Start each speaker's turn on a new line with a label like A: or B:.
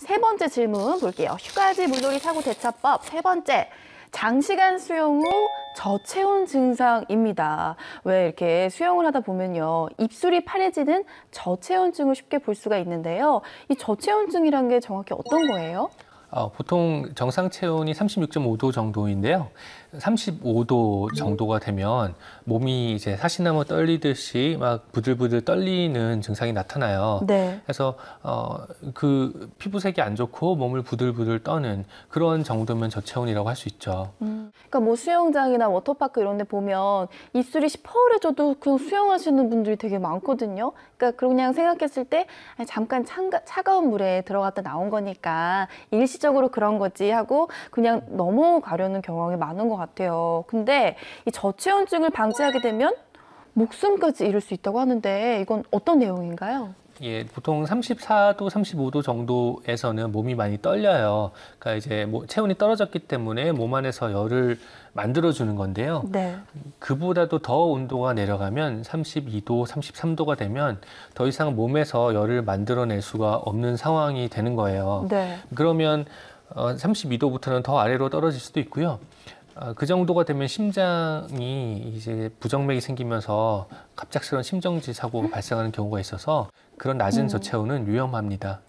A: 세 번째 질문 볼게요. 휴가지 물놀이 사고 대처법 세 번째. 장시간 수영 후 저체온 증상입니다. 왜 이렇게 수영을 하다 보면요. 입술이 파래지는 저체온증을 쉽게 볼 수가 있는데요. 이 저체온증이란 게 정확히 어떤 거예요?
B: 어, 보통 정상 체온이 36.5도 정도인데요. 35도 정도가 되면 몸이 이제 사시나무 떨리듯이 막 부들부들 떨리는 증상이 나타나요.
A: 네.
B: 그래서 어, 그 피부색이 안 좋고 몸을 부들부들 떠는 그런 정도면 저체온이라고 할 수 있죠.
A: 음, 그러니까 뭐 수영장이나 워터파크 이런 데 보면 입술이 시퍼래져도 그냥 수영하시는 분들이 되게 많거든요. 그러니까 그냥 생각했을 때 잠깐 찬가, 차가운 물에 들어갔다 나온 거니까 일시 적으로 그런 거지 하고 그냥 넘어가려는 경향이 많은 것 같아요. 근데 이 저체온증을 방지하게 되면 목숨까지 잃을 수 있다고 하는데 이건 어떤 내용인가요?
B: 예, 보통 34도, 35도 정도에서는 몸이 많이 떨려요. 그러니까 이제 뭐 체온이 떨어졌기 때문에 몸 안에서 열을 만들어 주는 건데요.
A: 네.
B: 그보다도 더 온도가 내려가면 32도, 33도가 되면 더 이상 몸에서 열을 만들어낼 수가 없는 상황이 되는 거예요.
A: 네.
B: 그러면 어, 32도부터는 더 아래로 떨어질 수도 있고요. 어, 그 정도가 되면 심장이 이제 부정맥이 생기면서 갑작스러운 심정지 사고가 발생하는 경우가 있어서 그런 낮은
A: 음.
B: 저체온은 위험합니다.